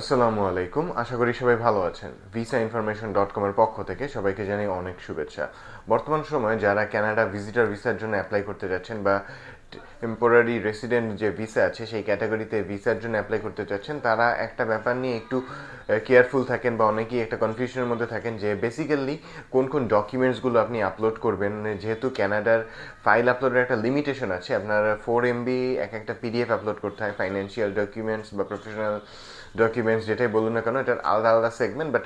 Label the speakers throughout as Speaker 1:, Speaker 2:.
Speaker 1: আসসালামু আলাইকুম। আশা করি সবাই ভালো আছেন। ভিসা ইনফরমেশন ডট কমের পক্ষ থেকে সবাইকে জানাই অনেক শুভেচ্ছা। বর্তমান সময়ে যারা কানাডা ভিজিটর ভিসার জন্য অ্যাপ্লাই করতে যাচ্ছেন বা টেম্পোরারি রেসিডেন্ট যে ভিসা আছে, সেই ক্যাটাগরিতে ভিসার জন্য অ্যাপ্লাই করতে চাচ্ছেন তারা একটা ব্যাপার নিয়ে একটু কেয়ারফুল থাকেন বা অনেকেই একটা কনফিউশনের মধ্যে থাকেন যে বেসিক্যালি কোন কোন ডকুমেন্টসগুলো আপনি আপলোড করবেন। যেহেতু ক্যানাডার ফাইল আপলোডের একটা লিমিটেশন আছে, আপনার ফোর এমবি এক একটা পিডিএফ আপলোড করতে হয় ফাইন্যান্সিয়াল ডকুমেন্টস বা প্রফেশনাল ডকুমেন্টস যেটাই বলুন না কেন, এটার আলাদা আলাদা সেগমেন্ট বাট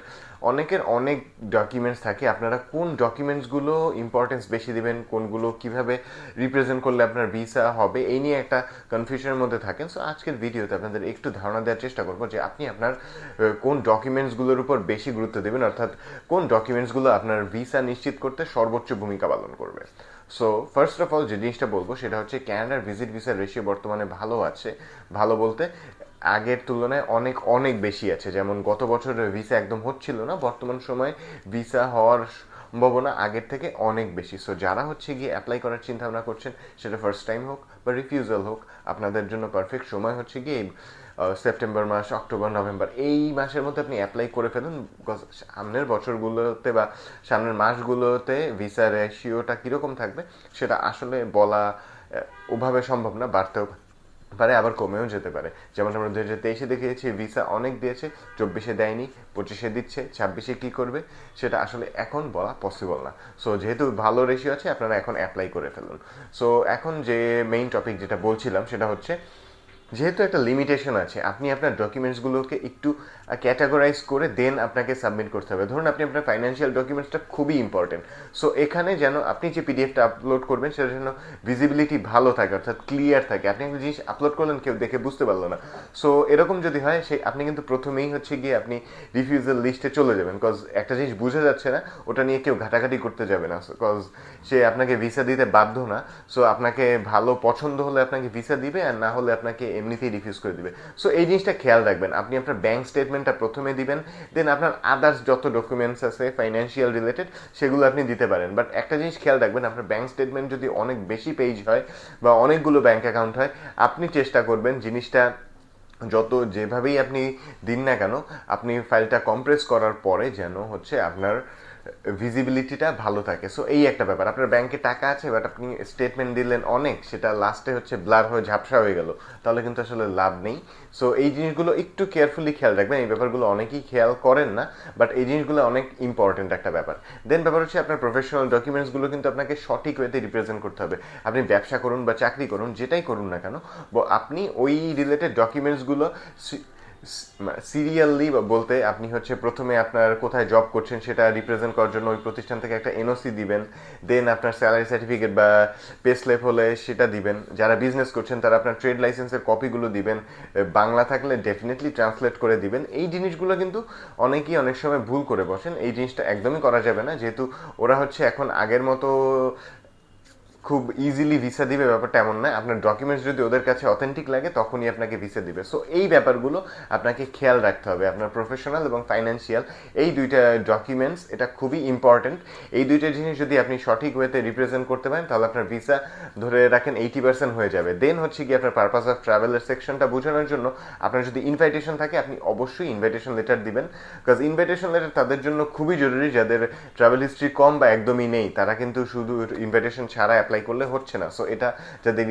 Speaker 1: অনেকের অনেক ডকুমেন্টস থাকে। আপনারা কোন ডকুমেন্টসগুলো ইম্পর্টেন্স বেশি দিবেন, কোনগুলো কীভাবে রিপ্রেজেন্ট করলে আপনার ভিসা হবে, এই নিয়ে একটা কনফিউশনের মধ্যে থাকেন। সো আজকের ভিডিওতে আপনাদের একটু ধারণা দেওয়ার চেষ্টা করব যে আপনি আপনার কোন ডকুমেন্টসগুলোর উপর বেশি গুরুত্ব দেবেন, অর্থাৎ কোন ডকুমেন্টসগুলো আপনার ভিসা নিশ্চিত করতে সর্বোচ্চ ভূমিকা পালন করবে। সো ফার্স্ট অফ অল যে জিনিসটা বলব, সেটা হচ্ছে ক্যানাডার ভিজিট ভিসার রেশিও বর্তমানে ভালো আছে। ভালো বলতে আগের তুলনায় অনেক অনেক বেশি আছে। যেমন গত বছর ভিসা একদম হচ্ছিল না, বর্তমান সময়ে ভিসা হওয়ার সম্ভাবনা আগের থেকে অনেক বেশি। সো যারা হচ্ছে গিয়ে অ্যাপ্লাই করার চিন্তা ভাবনা করছেন, সেটা ফার্স্ট টাইম হোক বা রিফিউজাল হোক, আপনাদের জন্য পারফেক্ট সময় হচ্ছে গিয়ে সেপ্টেম্বর মাস অক্টোবর নভেম্বর এই মাসের মধ্যে আপনি অ্যাপ্লাই করে ফেলুন সামনের বছরগুলোতে বা সামনের মাসগুলোতে ভিসা রেশিওটা কীরকম থাকবে, সেটা আসলে বলা ওভাবে সম্ভব না, বাড়তেও পারে, আবার কমেও যেতে পারে। যেমন আমরা দু হাজার তেইশে দেখিয়েছি ভিসা অনেক দিয়েছে, চব্বিশে দেয়নি, পঁচিশে দিচ্ছে, ছাব্বিশে কী করবে, সেটা আসলে এখন বলা পসিবল না। সো যেহেতু ভালো রেশিও আছে, আপনারা এখন অ্যাপ্লাই করে ফেলুন। সো এখন যে মেইন টপিক যেটা বলছিলাম, সেটা হচ্ছে যেহেতু একটা লিমিটেশন আছে, আপনি আপনার ডকুমেন্টসগুলোকে একটু ক্যাটাগরাইজ করে দেন আপনাকে সাবমিট করতে হবে। ধরুন আপনি আপনার ফাইন্যান্সিয়াল ডকুমেন্টসটা খুবই ইম্পর্টেন্ট সো এখানে যেন আপনি যে পিডিএফটা আপলোড করবেন, সেটা যেন ভিজিবিলিটি ভালো থাকে, অর্থাৎ ক্লিয়ার থাকে। আপনি একটা জিনিস আপলোড করলেন, কেউ দেখে বুঝতে পারল না। সো এরকম যদি হয়, সেই, আপনি কিন্তু প্রথমেই হচ্ছে গিয়ে আপনি রিফিউজাল লিস্টে চলে যাবেন কজ একটা জিনিস বুঝে যাচ্ছে না, ওটা নিয়ে কেউ ঘাটাঘাটি করতে যাবে না। কজ সে আপনাকে ভিসা দিতে বাধ্য না। সো আপনাকে ভালো পছন্দ হলে আপনাকে ভিসা দিবে, আর না হলে আপনাকে এমনিতেই রিফিউজ করে দিবে। সো এই জিনিসটা খেয়াল রাখবেন। আপনি আপনার ব্যাঙ্ক স্টেটমেন্টটা প্রথমে দিবেন দেন আপনার আদার্স যত ডকুমেন্টস আছে ফাইন্যান্সিয়াল রিলেটেড সেগুলো আপনি দিতে পারেন। বাট একটা জিনিস খেয়াল রাখবেন, আপনার ব্যাঙ্ক স্টেটমেন্ট যদি অনেক বেশি পেজ হয় বা অনেকগুলো ব্যাঙ্ক অ্যাকাউন্ট হয়, আপনি চেষ্টা করবেন জিনিসটা যত যেভাবেই আপনি দিন না কেন, আপনি ফাইলটা কম্প্রেস করার পরে যেন হচ্ছে আপনার ভিজিবিলিটিটা ভালো থাকে। সো এই একটা ব্যাপার। আপনার ব্যাংকে টাকা আছে বাট আপনি স্টেটমেন্ট দিলেন অনেক, সেটা লাস্টে হচ্ছে ব্লার হয়ে, ঝাপসা হয়ে গেল। তাহলে কিন্তু আসলে লাভ নেই। সো এই জিনিসগুলো একটু কেয়ারফুলি খেয়াল রাখবেন। এই ব্যাপারগুলো অনেকেই খেয়াল করেন না বাট এই জিনিসগুলো অনেক ইম্পর্টেন্ট একটা ব্যাপার। দেন ব্যাপার হচ্ছে আপনার প্রফেশনাল ডকুমেন্টসগুলো কিন্তু আপনাকে সঠিক ওয়েতে রিপ্রেজেন্ট করতে হবে। আপনি ব্যবসা করুন বা চাকরি করুন, যেটাই করুন না কেন আপনি ওই রিলেটেড ডকুমেন্টসগুলো সিরিয়ালি বলতে আপনি হচ্ছে প্রথমে আপনার কোথায় জব করছেন সেটা রিপ্রেজেন্ট করার জন্য ওই প্রতিষ্ঠান থেকে একটা এনওসি দিবেন দেন আপনার স্যালারি সার্টিফিকেট বা পে স্লেপ হলে সেটা দিবেন। যারা বিজনেস করছেন তারা আপনার ট্রেড লাইসেন্সের কপিগুলো দিবেন বাংলা থাকলে ডেফিনেটলি ট্রান্সলেট করে দিবেন। এই জিনিসগুলো কিন্তু অনেকেই অনেক সময় ভুল করে বসেন। এই জিনিসটা একদমই করা যাবে না, যেহেতু ওরা হচ্ছে এখন আগের মতো খুব ইজিলি ভিসা দিবে, ব্যাপারটা এমন নয়। আপনার ডকুমেন্টস যদি ওদের কাছে অথেন্টিক লাগে, তখনই আপনাকে ভিসা দিবে। সো এই ব্যাপারগুলো আপনাকে খেয়াল রাখতে হবে। আপনার প্রফেশনাল এবং ফাইন্যান্সিয়াল এই দুইটা ডকুমেন্টস এটা খুবই ইম্পর্টেন্ট এই দুইটা জিনিস যদি আপনি সঠিক ওয়েতে রিপ্রেজেন্ট করতে পারেন, তাহলে আপনার ভিসা ধরে রাখেন এইটি পার্সেন্ট হয়ে যাবে। দেন হচ্ছে কি আপনার পারপাস অফ ট্রাভেলের সেকশনটা বোঝানোর জন্য আপনার যদি ইনভাইটেশন থাকে, আপনি অবশ্যই ইনভাইটেশন লেটার দিবেন। বিকজ ইনভাইটেশন লেটার তাদের জন্য খুবই জরুরি। যাদের ট্রাভেল হিস্ট্রি কম বা একদমই নেই, তারা কিন্তু শুধু ইনভাইটেশন ছাড়া অ্যাপ্লাই করলে হচ্ছে না। সো এটা যাদের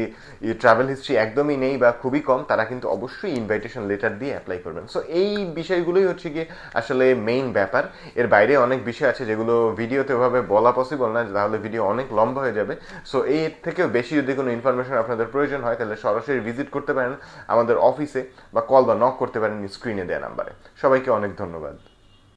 Speaker 1: ট্রাভেল হিস্ট্রি একদমই নেই বা খুবই কম, তারা কিন্তু অবশ্যই ইনভাইটেশন লেটার দিয়ে অ্যাপ্লাই করবেন। সো এই বিষয়গুলোই হচ্ছে গিয়ে আসলে মেইন ব্যাপার। এর বাইরে অনেক বিষয় আছে যেগুলো ভিডিওতে ওভাবে বলা পসিবল না, তাহলে ভিডিও অনেক লম্বা হয়ে যাবে। সো এর থেকেও বেশি যদি কোনো ইনফরমেশন আপনাদের প্রয়োজন হয়, তাহলে সরাসরি ভিজিট করতে পারেন আমাদের অফিসে বা কল বা নক করতে পারেন স্ক্রিনে দেওয়া নাম্বারে সবাইকে অনেক ধন্যবাদ।